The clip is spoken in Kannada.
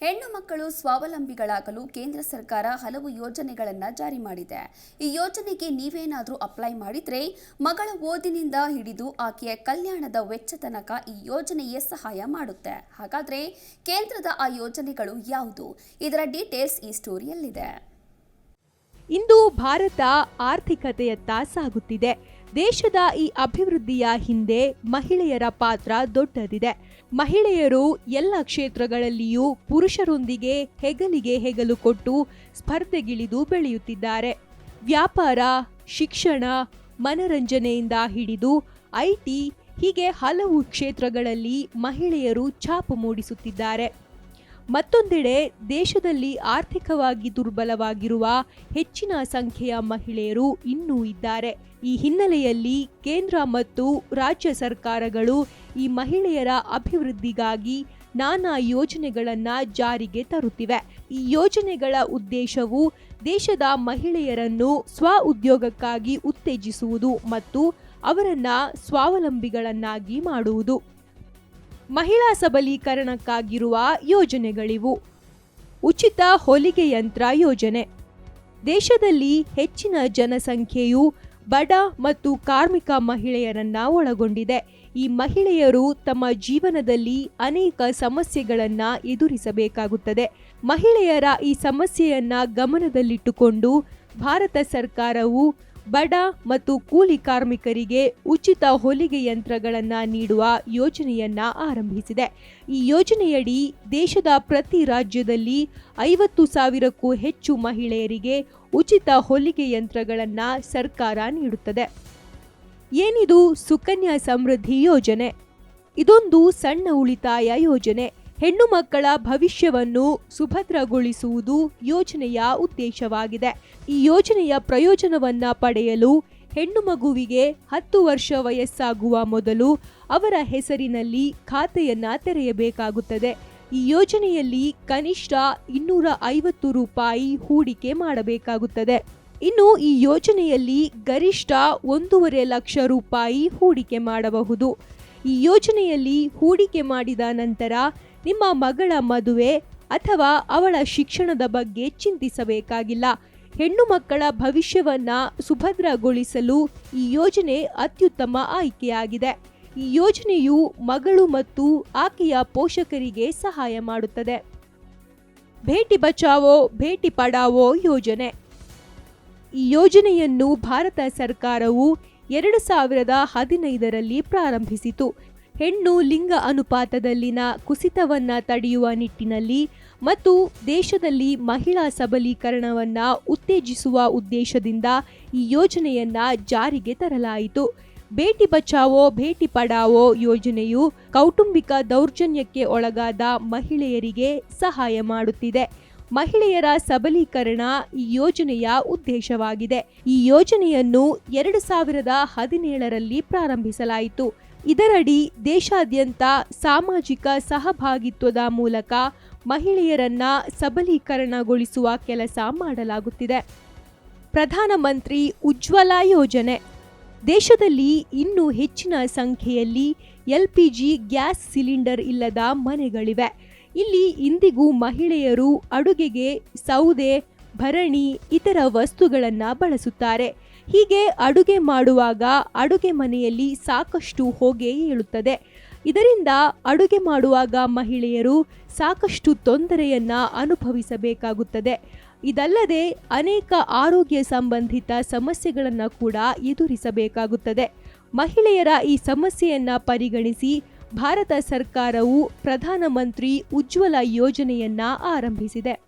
ಹೆಣ್ಣು ಮಕ್ಕಳು ಸ್ವಾವಲಂಬಿಗಳಾಗಲು ಕೇಂದ್ರ ಸರ್ಕಾರ ಹಲವು ಯೋಜನೆಗಳನ್ನು ಜಾರಿ ಮಾಡಿದೆ. ಈ ಯೋಜನೆಗೆ ನೀವೇನಾದರೂ ಅಪ್ಲೈ ಮಾಡಿದರೆ ಮಗಳ ಓದಿನಿಂದ ಹಿಡಿದು ಆಕೆಯ ಕಲ್ಯಾಣದ ವೆಚ್ಚ ತನಕ ಈ ಯೋಜನೆಯೇ ಸಹಾಯ ಮಾಡುತ್ತೆ. ಹಾಗಾದರೆ ಕೇಂದ್ರದ ಆ ಯೋಜನೆಗಳು ಯಾವುದು? ಇದರ ಡೀಟೇಲ್ಸ್ ಈ ಸ್ಟೋರಿಯಲ್ಲಿದೆ. ಇಂದು ಭಾರತ ಆರ್ಥಿಕತೆಯತ್ತ ಸಾಗುತ್ತಿದೆ. ದೇಶದ ಈ ಅಭಿವೃದ್ಧಿಯ ಹಿಂದೆ ಮಹಿಳೆಯರ ಪಾತ್ರ ದೊಡ್ಡದಿದೆ. ಮಹಿಳೆಯರು ಎಲ್ಲ ಕ್ಷೇತ್ರಗಳಲ್ಲಿಯೂ ಪುರುಷರೊಂದಿಗೆ ಹೆಗಲಿಗೆ ಹೆಗಲು ಕೊಟ್ಟು ಸ್ಪರ್ಧೆಗಿಳಿದು ಬೆಳೆಯುತ್ತಿದ್ದಾರೆ. ವ್ಯಾಪಾರ, ಶಿಕ್ಷಣ, ಮನರಂಜನೆಯಿಂದ ಹಿಡಿದು ಐಟಿ ಹೀಗೆ ಹಲವು ಕ್ಷೇತ್ರಗಳಲ್ಲಿ ಮಹಿಳೆಯರು ಛಾಪು ಮೂಡಿಸುತ್ತಿದ್ದಾರೆ. ಮತ್ತೊಂದೆಡೆ ದೇಶದಲ್ಲಿ ಆರ್ಥಿಕವಾಗಿ ದುರ್ಬಲವಾಗಿರುವ ಹೆಚ್ಚಿನ ಸಂಖ್ಯೆಯ ಮಹಿಳೆಯರು ಇನ್ನೂ ಇದ್ದಾರೆ. ಈ ಹಿನ್ನೆಲೆಯಲ್ಲಿ ಕೇಂದ್ರ ಮತ್ತು ರಾಜ್ಯ ಸರ್ಕಾರಗಳು ಈ ಮಹಿಳೆಯರ ಅಭಿವೃದ್ಧಿಗಾಗಿ ನಾನಾ ಯೋಜನೆಗಳನ್ನು ಜಾರಿಗೆ ತರುತ್ತಿವೆ. ಈ ಯೋಜನೆಗಳ ಉದ್ದೇಶವು ದೇಶದ ಮಹಿಳೆಯರನ್ನು ಸ್ವ ಉದ್ಯೋಗಕ್ಕಾಗಿ ಉತ್ತೇಜಿಸುವುದು ಮತ್ತು ಅವರನ್ನು ಸ್ವಾವಲಂಬಿಗಳನ್ನಾಗಿ ಮಾಡುವುದು. ಮಹಿಳಾ ಸಬಲೀಕರಣಕ್ಕಾಗಿರುವ ಯೋಜನೆಗಳಿವು. ಉಚಿತ ಹೊಲಿಗೆ ಯಂತ್ರ ಯೋಜನೆ. ದೇಶದಲ್ಲಿ ಹೆಚ್ಚಿನ ಜನಸಂಖ್ಯೆಯು ಬಡ ಮತ್ತು ಕಾರ್ಮಿಕ ಮಹಿಳೆಯರನ್ನ ಒಳಗೊಂಡಿದೆ. ಈ ಮಹಿಳೆಯರು ತಮ್ಮ ಜೀವನದಲ್ಲಿ ಅನೇಕ ಸಮಸ್ಯೆಗಳನ್ನ ಎದುರಿಸಬೇಕಾಗುತ್ತದೆ. ಮಹಿಳೆಯರ ಈ ಸಮಸ್ಯೆಯನ್ನ ಗಮನದಲ್ಲಿಟ್ಟುಕೊಂಡು ಭಾರತ ಸರ್ಕಾರವು ಬಡ ಮತ್ತು ಕೂಲಿ ಕಾರ್ಮಿಕರಿಗೆ ಉಚಿತ ಹೊಲಿಗೆ ಯಂತ್ರಗಳನ್ನು ನೀಡುವ ಯೋಜನೆಯನ್ನ ಆರಂಭಿಸಿದೆ. ಈ ಯೋಜನೆಯಡಿ ದೇಶದ ಪ್ರತಿ ರಾಜ್ಯದಲ್ಲಿ ಐವತ್ತು ಸಾವಿರಕ್ಕೂ ಹೆಚ್ಚು ಮಹಿಳೆಯರಿಗೆ ಉಚಿತ ಹೊಲಿಗೆ ಯಂತ್ರಗಳನ್ನು ಸರ್ಕಾರ ನೀಡುತ್ತದೆ. ಏನಿದು ಸುಕನ್ಯಾ ಸಮೃದ್ಧಿ ಯೋಜನೆ? ಇದೊಂದು ಸಣ್ಣ ಉಳಿತಾಯ ಯೋಜನೆ. ಹೆಣ್ಣು ಮಕ್ಕಳ ಭವಿಷ್ಯವನ್ನು ಸುಭದ್ರಗೊಳಿಸುವುದು ಯೋಜನೆಯ ಉದ್ದೇಶವಾಗಿದೆ. ಈ ಯೋಜನೆಯ ಪ್ರಯೋಜನವನ್ನ ಪಡೆಯಲು ಹೆಣ್ಣು ಮಗುವಿಗೆ ಹತ್ತು ವರ್ಷ ವಯಸ್ಸಾಗುವ ಮೊದಲು ಅವರ ಹೆಸರಿನಲ್ಲಿ ಖಾತೆಯನ್ನ ತೆರೆಯಬೇಕಾಗುತ್ತದೆ. ಈ ಯೋಜನೆಯಲ್ಲಿ ಕನಿಷ್ಠ ಇನ್ನೂರ ಐವತ್ತು ರೂಪಾಯಿ ಹೂಡಿಕೆ ಮಾಡಬೇಕಾಗುತ್ತದೆ. ಇನ್ನು ಈ ಯೋಜನೆಯಲ್ಲಿ ಗರಿಷ್ಠ ಒಂದೂವರೆ ಲಕ್ಷ ರೂಪಾಯಿ ಹೂಡಿಕೆ ಮಾಡಬಹುದು. ಈ ಯೋಜನೆಯಲ್ಲಿ ಹೂಡಿಕೆ ಮಾಡಿದ ನಂತರ ನಿಮ್ಮ ಮಗಳ ಮದುವೆ ಅಥವಾ ಅವಳ ಶಿಕ್ಷಣದ ಬಗ್ಗೆ ಚಿಂತಿಸಬೇಕಾಗಿಲ್ಲ. ಹೆಣ್ಣು ಮಕ್ಕಳ ಭವಿಷ್ಯವನ್ನ ಸುಭದ್ರಗೊಳಿಸಲು ಈ ಯೋಜನೆ ಅತ್ಯುತ್ತಮ ಆಯ್ಕೆಯಾಗಿದೆ. ಈ ಯೋಜನೆಯು ಮಗಳು ಮತ್ತು ಆಕೆಯ ಪೋಷಕರಿಗೆ ಸಹಾಯ ಮಾಡುತ್ತದೆ. ಭೇಟಿ ಬಚಾವೋ, ಭೇಟಿ ಪಡಾವೋ ಯೋಜನೆ. ಈ ಯೋಜನೆಯನ್ನು ಭಾರತ ಸರ್ಕಾರವು ಎರಡು ಸಾವಿರದ ಹದಿನೈದರಲ್ಲಿ ಪ್ರಾರಂಭಿಸಿತು. ಹೆಣ್ಣು ಲಿಂಗ ಅನುಪಾತದಲ್ಲಿನ ಕುಸಿತವನ್ನು ತಡೆಯುವ ನಿಟ್ಟಿನಲ್ಲಿ ಮತ್ತು ದೇಶದಲ್ಲಿ ಮಹಿಳಾ ಸಬಲೀಕರಣವನ್ನು ಉತ್ತೇಜಿಸುವ ಉದ್ದೇಶದಿಂದ ಈ ಯೋಜನೆಯನ್ನ ಜಾರಿಗೆ ತರಲಾಯಿತು. ಬೇಟಿ ಬಚಾವೋ ಭೇಟಿ ಪಡಾವೋ ಯೋಜನೆಯು ಕೌಟುಂಬಿಕ ದೌರ್ಜನ್ಯಕ್ಕೆ ಒಳಗಾದ ಮಹಿಳೆಯರಿಗೆ ಸಹಾಯ ಮಾಡುತ್ತಿದೆ. ಮಹಿಳೆಯರ ಸಬಲೀಕರಣ ಈ ಯೋಜನೆಯ ಉದ್ದೇಶವಾಗಿದೆ. ಈ ಯೋಜನೆಯನ್ನು ಎರಡು ಸಾವಿರದ ಹದಿನೇಳರಲ್ಲಿ ಪ್ರಾರಂಭಿಸಲಾಯಿತು. ಇದರಡಿ ದೇಶಾದ್ಯಂತ ಸಾಮಾಜಿಕ ಸಹಭಾಗಿತ್ವದ ಮೂಲಕ ಮಹಿಳೆಯರನ್ನ ಸಬಲೀಕರಣಗೊಳಿಸುವ ಕೆಲಸ ಮಾಡಲಾಗುತ್ತಿದೆ. ಪ್ರಧಾನಮಂತ್ರಿ ಉಜ್ವಲ ಯೋಜನೆ. ದೇಶದಲ್ಲಿ ಇನ್ನೂ ಹೆಚ್ಚಿನ ಸಂಖ್ಯೆಯಲ್ಲಿ L P G gas cylinder ಇಲ್ಲದ ಮನೆಗಳಿವೆ. ಇಲ್ಲಿ ಇಂದಿಗೂ ಮಹಿಳೆಯರು ಅಡುಗೆಗೆ, ಸೌದೆ, ಭರಣಿ, ಇತರ ವಸ್ತುಗಳನ್ನು ಬಳಸುತ್ತಾರೆ. ಹೀಗೆ ಅಡುಗೆ ಮಾಡುವಾಗ ಅಡುಗೆ ಮನೆಯಲ್ಲಿ ಸಾಕಷ್ಟು ಹೊಗೆ ಏಳುತ್ತದೆ. ಇದರಿಂದ ಅಡುಗೆ ಮಾಡುವಾಗ ಮಹಿಳೆಯರು ಸಾಕಷ್ಟು ತೊಂದರೆಯನ್ನು ಅನುಭವಿಸಬೇಕಾಗುತ್ತದೆ. ಇದಲ್ಲದೆ ಅನೇಕ ಆರೋಗ್ಯ ಸಂಬಂಧಿತ ಸಮಸ್ಯೆಗಳನ್ನು ಕೂಡ ಎದುರಿಸಬೇಕಾಗುತ್ತದೆ. ಮಹಿಳೆಯರ ಈ ಸಮಸ್ಯೆಯನ್ನು ಪರಿಗಣಿಸಿ ಭಾರತ ಸರ್ಕಾರವು ಪ್ರಧಾನಮಂತ್ರಿ ಉಜ್ವಲ ಯೋಜನೆಯನ್ನ ಆರಂಭಿಸಿದೆ.